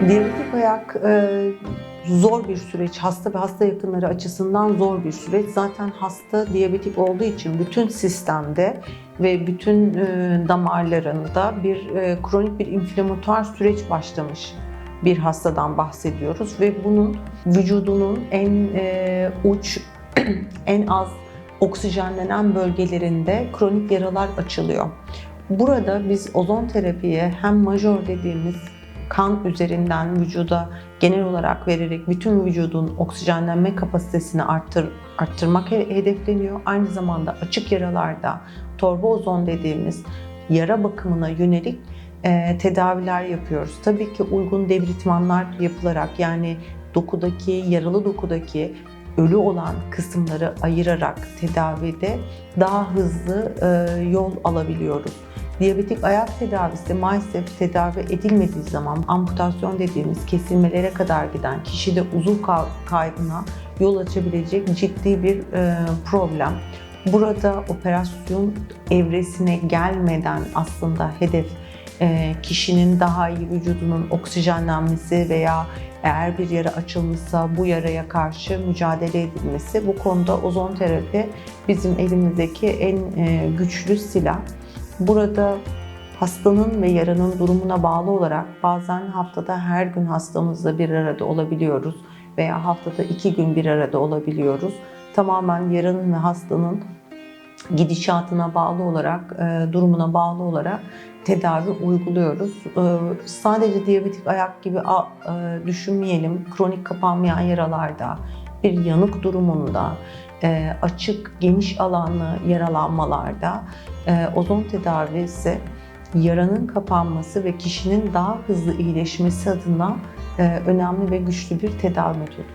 Diyabetik ayak e, zor bir süreç. Hasta ve hasta yakınları açısından zor bir süreç. Zaten hasta diyabetik olduğu için bütün sistemde ve bütün e, damarlarında bir e, kronik bir inflamatuar süreç başlamış bir hastadan bahsediyoruz ve bunun vücudunun en e, uç, en az oksijenlenen bölgelerinde kronik yaralar açılıyor. Burada biz ozon terapiye hem majör dediğimiz kan üzerinden vücuda genel olarak vererek bütün vücudun oksijenlenme kapasitesini arttır, arttırmak he- hedefleniyor. Aynı zamanda açık yaralarda torba ozon dediğimiz yara bakımına yönelik e, tedaviler yapıyoruz. Tabii ki uygun devritmanlar yapılarak yani dokudaki, yaralı dokudaki ölü olan kısımları ayırarak tedavide daha hızlı e, yol alabiliyoruz. Diyabetik ayak tedavisi maalesef tedavi edilmediği zaman amputasyon dediğimiz kesilmelere kadar giden kişide uzuv ka- kaybına yol açabilecek ciddi bir e, problem. Burada operasyon evresine gelmeden aslında hedef e, kişinin daha iyi vücudunun oksijenlenmesi veya eğer bir yara açılmışsa bu yaraya karşı mücadele edilmesi. Bu konuda ozon terapi bizim elimizdeki en e, güçlü silah. Burada hastanın ve yaranın durumuna bağlı olarak bazen haftada her gün hastamızla bir arada olabiliyoruz veya haftada iki gün bir arada olabiliyoruz. Tamamen yaranın ve hastanın gidişatına bağlı olarak, e, durumuna bağlı olarak tedavi uyguluyoruz. E, sadece diyabetik ayak gibi e, düşünmeyelim. Kronik kapanmayan yaralarda, bir yanık durumunda, e, açık, geniş alanlı yaralanmalarda e, ozon tedavisi yaranın kapanması ve kişinin daha hızlı iyileşmesi adına e, önemli ve güçlü bir tedavi metodu.